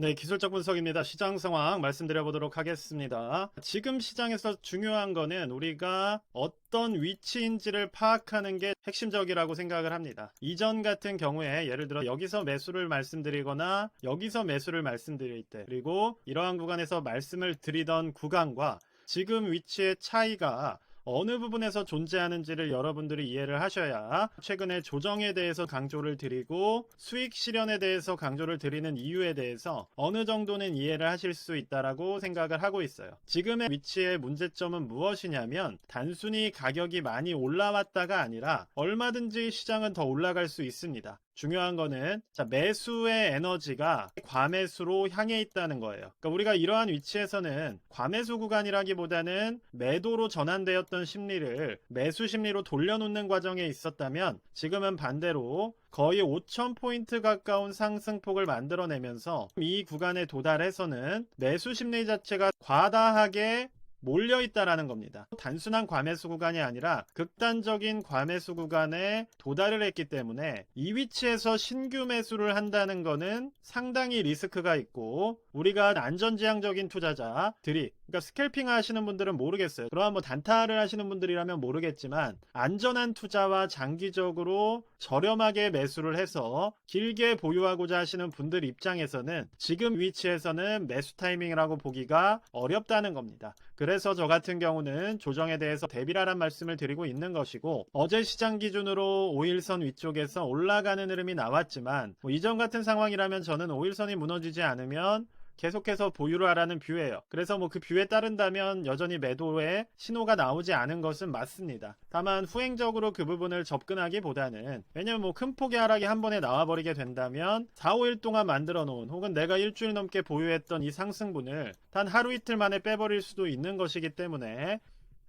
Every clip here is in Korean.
네, 기술적 분석입니다. 시장 상황 말씀드려 보도록 하겠습니다. 지금 시장에서 중요한 거는 우리가 어떤 위치인지를 파악하는 게 핵심적이라고 생각을 합니다. 이전 같은 경우에 예를 들어 여기서 매수를 말씀드리거나 여기서 매수를 말씀드릴 때 그리고 이러한 구간에서 말씀을 드리던 구간과 지금 위치의 차이가 어느 부분에서 존재하는지를 여러분들이 이해를 하셔야 최근에 조정에 대해서 강조를 드리고 수익 실현에 대해서 강조를 드리는 이유에 대해서 어느 정도는 이해를 하실 수 있다라고 생각을 하고 있어요. 지금의 위치의 문제점은 무엇이냐면 단순히 가격이 많이 올라왔다가 아니라 얼마든지 시장은 더 올라갈 수 있습니다. 중요한 거는 자, 매수의 에너지가 과매수로 향해 있다는 거예요. 그러니까 우리가 이러한 위치에서는 과매수 구간이라기보다는 매도로 전환되었던 심리를 매수 심리로 돌려놓는 과정에 있었다면 지금은 반대로 거의 5,000포인트 가까운 상승폭을 만들어내면서 이 구간에 도달해서는 매수 심리 자체가 과다하게 몰려 있다라는 겁니다. 단순한 과매수 구간이 아니라 극단적인 과매수 구간에 도달을 했기 때문에 이 위치에서 신규 매수를 한다는 거는 상당히 리스크가 있고 우리가 안전지향적인 투자자들이 그러니까 스캘핑 하시는 분들은 모르겠어요. 그러한 뭐 단타를 하시는 분들이라면 모르겠지만 안전한 투자와 장기적으로 저렴하게 매수를 해서 길게 보유하고자 하시는 분들 입장에서는 지금 위치에서는 매수 타이밍이라고 보기가 어렵다는 겁니다. 그래서 저 같은 경우는 조정에 대해서 대비라란 말씀을 드리고 있는 것이고 어제 시장 기준으로 5일선 위쪽에서 올라가는 흐름이 나왔지만 뭐 이전 같은 상황이라면 저는 5일선이 무너지지 않으면 계속해서 보유를 하라는 뷰예요. 그래서 뭐 그 뷰에 따른다면 여전히 매도에 신호가 나오지 않은 것은 맞습니다. 다만 후행적으로 그 부분을 접근하기보다는 왜냐면 뭐 큰 폭의 하락이 한 번에 나와버리게 된다면 4, 5일 동안 만들어 놓은 혹은 내가 일주일 넘게 보유했던 이 상승분을 단 하루 이틀 만에 빼버릴 수도 있는 것이기 때문에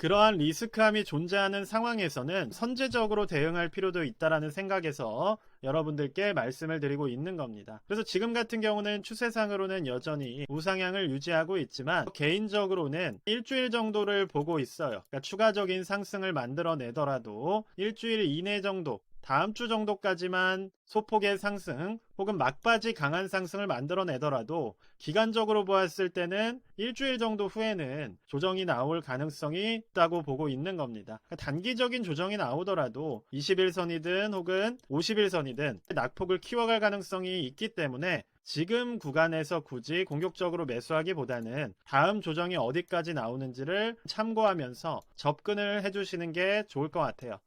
그러한 리스크함이 존재하는 상황에서는 선제적으로 대응할 필요도 있다라는 생각에서 여러분들께 말씀을 드리고 있는 겁니다. 그래서 지금 같은 경우는 추세상으로는 여전히 우상향을 유지하고 있지만 개인적으로는 일주일 정도를 보고 있어요. 그러니까 추가적인 상승을 만들어내더라도 일주일 이내 정도 다음 주 정도까지만 소폭의 상승 혹은 막바지 강한 상승을 만들어내더라도 기간적으로 보았을 때는 일주일 정도 후에는 조정이 나올 가능성이 있다고 보고 있는 겁니다. 그러니까 단기적인 조정이 나오더라도 21선이든 혹은 51선이든 낙폭을 키워갈 가능성이 있기 때문에 지금 구간에서 굳이 공격적으로 매수하기보다는 다음 조정이 어디까지 나오는지를 참고하면서 접근을 해주시는 게 좋을 것 같아요.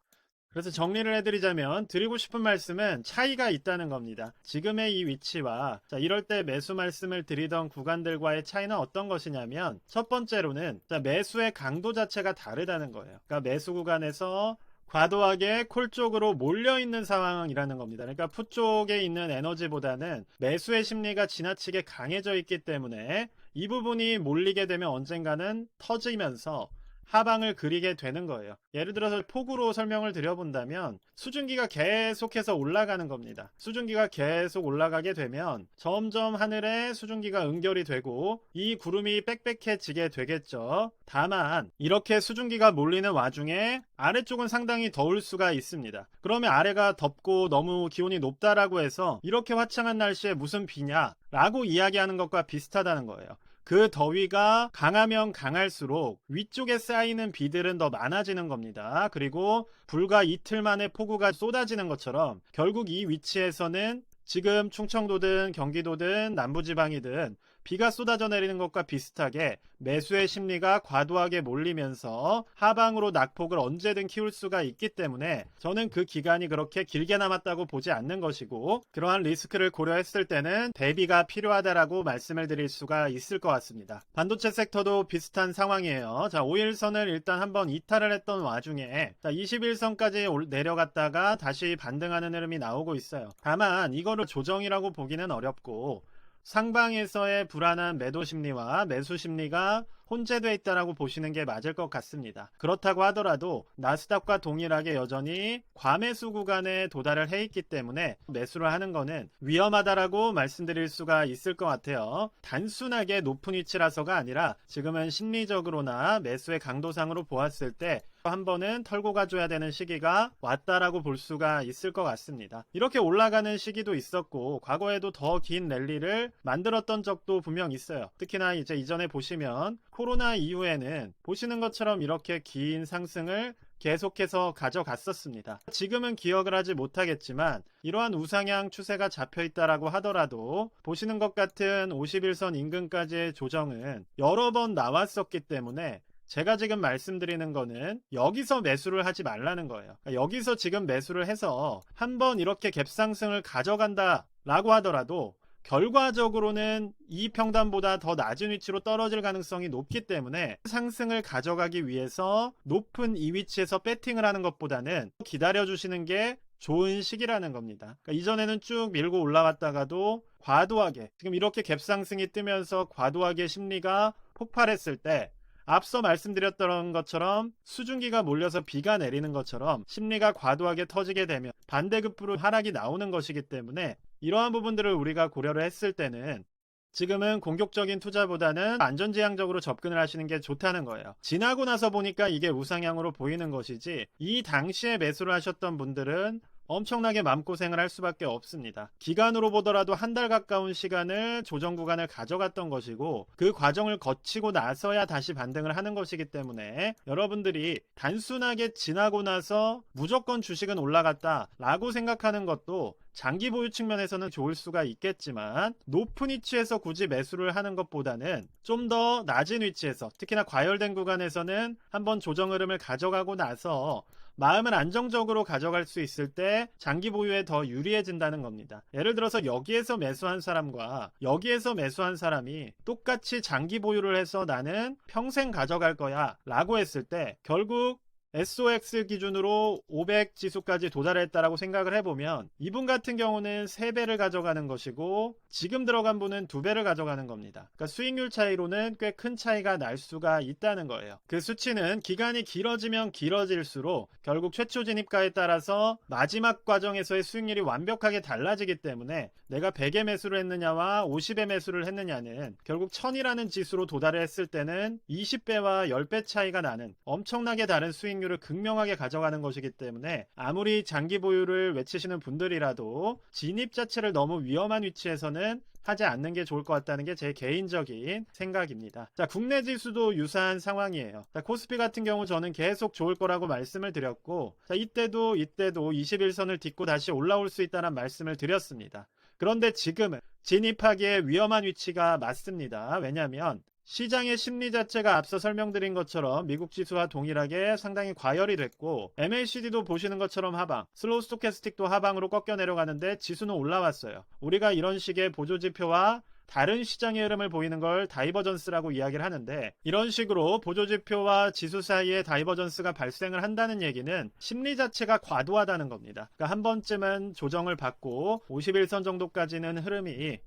그래서 정리를 해드리자면 드리고 싶은 말씀은 차이가 있다는 겁니다. 지금의 이 위치와 자, 이럴 때 매수 말씀을 드리던 구간들과의 차이는 어떤 것이냐면 첫 번째로는 자, 매수의 강도 자체가 다르다는 거예요. 그러니까 매수 구간에서 과도하게 콜 쪽으로 몰려 있는 상황이라는 겁니다. 그러니까 푸 쪽에 있는 에너지보다는 매수의 심리가 지나치게 강해져 있기 때문에 이 부분이 몰리게 되면 언젠가는 터지면서 하방을 그리게 되는 거예요. 예를 들어서 폭으로 설명을 드려본다면 수증기가 계속해서 올라가는 겁니다. 수증기가 계속 올라가게 되면 점점 하늘에 수증기가 응결이 되고 이 구름이 빽빽해지게 되겠죠. 다만 이렇게 수증기가 몰리는 와중에 아래쪽은 상당히 더울 수가 있습니다. 그러면 아래가 덥고 너무 기온이 높다라고 해서 이렇게 화창한 날씨에 무슨 비냐 라고 이야기하는 것과 비슷하다는 거예요. 그 더위가 강하면 강할수록 위쪽에 쌓이는 비들은 더 많아지는 겁니다. 그리고 불과 이틀 만에 폭우가 쏟아지는 것처럼 결국 이 위치에서는 지금 충청도든 경기도든 남부지방이든 비가 쏟아져 내리는 것과 비슷하게 매수의 심리가 과도하게 몰리면서 하방으로 낙폭을 언제든 키울 수가 있기 때문에 저는 그 기간이 그렇게 길게 남았다고 보지 않는 것이고 그러한 리스크를 고려했을 때는 대비가 필요하다라고 말씀을 드릴 수가 있을 것 같습니다. 반도체 섹터도 비슷한 상황이에요. 자, 5일선을 일단 한번 이탈을 했던 와중에 자, 21선까지 내려갔다가 다시 반등하는 흐름이 나오고 있어요. 다만 이거를 조정이라고 보기는 어렵고 상방에서의 불안한 매도 심리와 매수 심리가 혼재되어 있다라고 보시는 게 맞을 것 같습니다. 그렇다고 하더라도 나스닥과 동일하게 여전히 과매수 구간에 도달을 해 있기 때문에 매수를 하는 거는 위험하다라고 말씀드릴 수가 있을 것 같아요. 단순하게 높은 위치라서가 아니라 지금은 심리적으로나 매수의 강도상으로 보았을 때 한 번은 털고 가줘야 되는 시기가 왔다라고 볼 수가 있을 것 같습니다. 이렇게 올라가는 시기도 있었고 과거에도 더 긴 랠리를 만들었던 적도 분명 있어요. 특히나 이제 이전에 보시면 코로나 이후에는 보시는 것처럼 이렇게 긴 상승을 계속해서 가져갔었습니다. 지금은 기억을 하지 못하겠지만 이러한 우상향 추세가 잡혀 있다라고 하더라도 보시는 것 같은 51선 인근까지의 조정은 여러 번 나왔었기 때문에 제가 지금 말씀드리는 거는 여기서 매수를 하지 말라는 거예요. 그러니까 여기서 지금 매수를 해서 한번 이렇게 갭상승을 가져간다 라고 하더라도 결과적으로는 이 평단보다 더 낮은 위치로 떨어질 가능성이 높기 때문에 상승을 가져가기 위해서 높은 이 위치에서 배팅을 하는 것보다는 기다려 주시는 게 좋은 시기라는 겁니다. 그러니까 이전에는 쭉 밀고 올라왔다가도 과도하게 지금 이렇게 갭상승이 뜨면서 과도하게 심리가 폭발했을 때 앞서 말씀드렸던 것처럼 수증기가 몰려서 비가 내리는 것처럼 심리가 과도하게 터지게 되면 반대급부로 하락이 나오는 것이기 때문에 이러한 부분들을 우리가 고려를 했을 때는 지금은 공격적인 투자보다는 안전지향적으로 접근을 하시는 게 좋다는 거예요. 지나고 나서 보니까 이게 우상향으로 보이는 것이지 이 당시에 매수를 하셨던 분들은 엄청나게 마음고생을 할 수밖에 없습니다. 기간으로 보더라도 한 달 가까운 시간을 조정 구간을 가져갔던 것이고 그 과정을 거치고 나서야 다시 반등을 하는 것이기 때문에 여러분들이 단순하게 지나고 나서 무조건 주식은 올라갔다 라고 생각하는 것도 장기 보유 측면에서는 좋을 수가 있겠지만 높은 위치에서 굳이 매수를 하는 것보다는 좀 더 낮은 위치에서 특히나 과열된 구간에서는 한번 조정 흐름을 가져가고 나서 마음을 안정적으로 가져갈 수 있을 때 장기 보유에 더 유리해진다는 겁니다. 예를 들어서 여기에서 매수한 사람과 여기에서 매수한 사람이 똑같이 장기 보유를 해서 나는 평생 가져갈 거야 라고 했을 때 결국 SOX 기준으로 500 지수까지 도달했다라고 생각을 해보면 이분 같은 경우는 3배를 가져가는 것이고 지금 들어간 분은 2배를 가져가는 겁니다. 그러니까 수익률 차이로는 꽤 큰 차이가 날 수가 있다는 거예요. 그 수치는 기간이 길어지면 길어질수록 결국 최초 진입가에 따라서 마지막 과정에서의 수익률이 완벽하게 달라지기 때문에 내가 100에 매수를 했느냐와 50에 매수를 했느냐는 결국 1000이라는 지수로 도달을 했을 때는 20배와 10배 차이가 나는 엄청나게 다른 수익률 수익률을 극명하게 가져가는 것이기 때문에 아무리 장기 보유를 외치시는 분들이라도 진입 자체를 너무 위험한 위치에서는 하지 않는 게 좋을 것 같다는 게 제 개인적인 생각입니다. 자, 국내 지수도 유사한 상황이에요. 자, 코스피 같은 경우 저는 계속 좋을 거라고 말씀을 드렸고, 자, 이때도 이때도 21선을 딛고 다시 올라올 수 있다는 말씀을 드렸습니다. 그런데 지금은 진입하기에 위험한 위치가 맞습니다. 왜냐하면 시장의 심리 자체가 앞서 설명드린 것처럼 미국 지수와 동일하게 상당히 과열이 됐고 MACD도 보시는 것처럼 하방, 슬로우 스토캐스틱도 하방으로 꺾여 내려가는데 지수는 올라왔어요. 우리가 이런 식의 보조 지표와 다른 시장의 흐름을 보이는 걸 다이버전스라고 이야기를 하는데 이런 식으로 보조지표와 지수 사이에 다이버전스가 발생을 한다는 얘기는 심리 자체가 과도하다는 겁니다. 그러니까 한 번쯤은 조정을 받고 51선 정도까지는 흐름이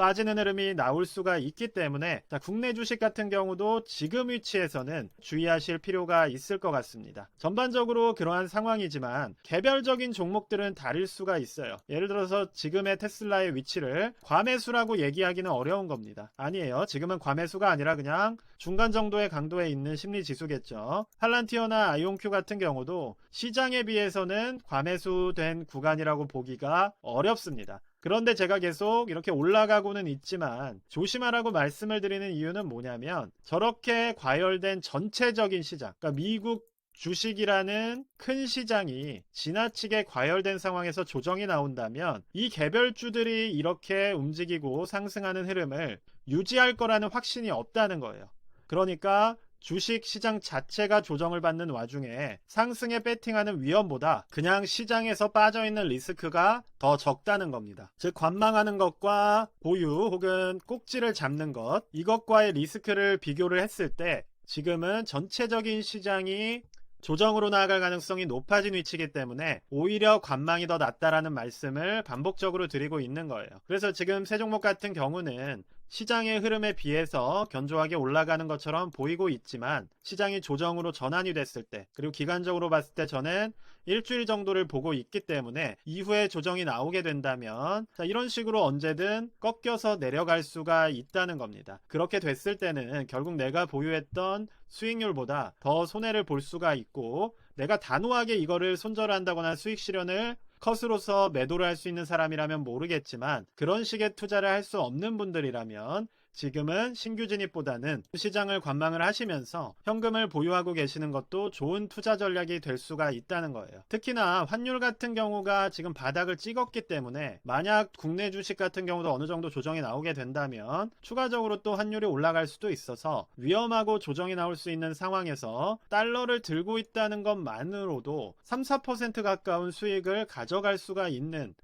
빠지는 흐름이 나올 수가 있기 때문에 자, 국내 주식 같은 경우도 지금 위치에서는 주의하실 필요가 있을 것 같습니다. 전반적으로 그러한 상황이지만 개별적인 종목들은 다를 수가 있어요. 예를 들어서 지금의 테슬라의 위치를 과매수라고 얘기하기는 어려운 겁니다. 아니에요. 지금은 과매수가 아니라 그냥 중간 정도의 강도에 있는 심리 지수겠죠. 팔란티어나 아이온큐 같은 경우도 시장에 비해서는 과매수된 구간이라고 보기가 어렵습니다. 그런데 제가 계속 이렇게 올라가고는 있지만 조심하라고 말씀을 드리는 이유는 뭐냐면 저렇게 과열된 전체적인 시장, 그러니까 미국 주식이라는 큰 시장이 지나치게 과열된 상황에서 조정이 나온다면 이 개별주들이 이렇게 움직이고 상승하는 흐름을 유지할 거라는 확신이 없다는 거예요. 그러니까 주식 시장 자체가 조정을 받는 와중에 상승에 배팅하는 위험보다 그냥 시장에서 빠져있는 리스크가 더 적다는 겁니다. 즉, 관망하는 것과 보유 혹은 꼭지를 잡는 것, 이것과의 리스크를 비교를 했을 때 지금은 전체적인 시장이 조정으로 나아갈 가능성이 높아진 위치이기 때문에 오히려 관망이 더 낫다라는 말씀을 반복적으로 드리고 있는 거예요. 그래서 지금 세 종목 같은 경우는 시장의 흐름에 비해서 견조하게 올라가는 것처럼 보이고 있지만 시장이 조정으로 전환이 됐을 때 그리고 기간적으로 봤을 때 저는 일주일 정도를 보고 있기 때문에 이후에 조정이 나오게 된다면 자, 이런 식으로 언제든 꺾여서 내려갈 수가 있다는 겁니다. 그렇게 됐을 때는 결국 내가 보유했던 수익률보다 더 손해를 볼 수가 있고 내가 단호하게 이거를 손절한다거나 수익 실현을 컷으로서 매도를 할 수 있는 사람이라면 모르겠지만 그런 식의 투자를 할 수 없는 분들이라면 지금은 신규 진입보다는 시장을 관망을 하시면서 현금을 보유하고 계시는 것도 좋은 투자 전략이 될 수가 있다는 거예요. 특히나 환율 같은 경우가 지금 바닥을 찍었기 때문에 만약 국내 주식 같은 경우도 어느 정도 조정이 나오게 된다면 추가적으로 또 환율이 올라갈 수도 있어서 위험하고 조정이 나올 수 있는 상황에서 달러를 들고 있다는 것만으로도 3, 4% 가까운 수익을 가져갈 수가 있는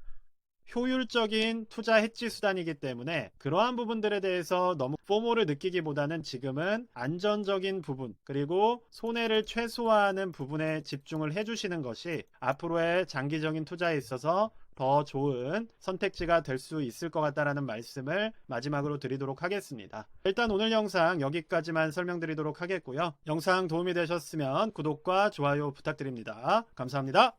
효율적인 투자 해지 수단이기 때문에 그러한 부분들에 대해서 너무 포모를 느끼기보다는 지금은 안전적인 부분 그리고 손해를 최소화하는 부분에 집중을 해주시는 것이 앞으로의 장기적인 투자에 있어서 더 좋은 선택지가 될 수 있을 것 같다라는 말씀을 마지막으로 드리도록 하겠습니다. 일단 오늘 영상 여기까지만 설명드리도록 하겠고요. 영상 도움이 되셨으면 구독과 좋아요 부탁드립니다. 감사합니다.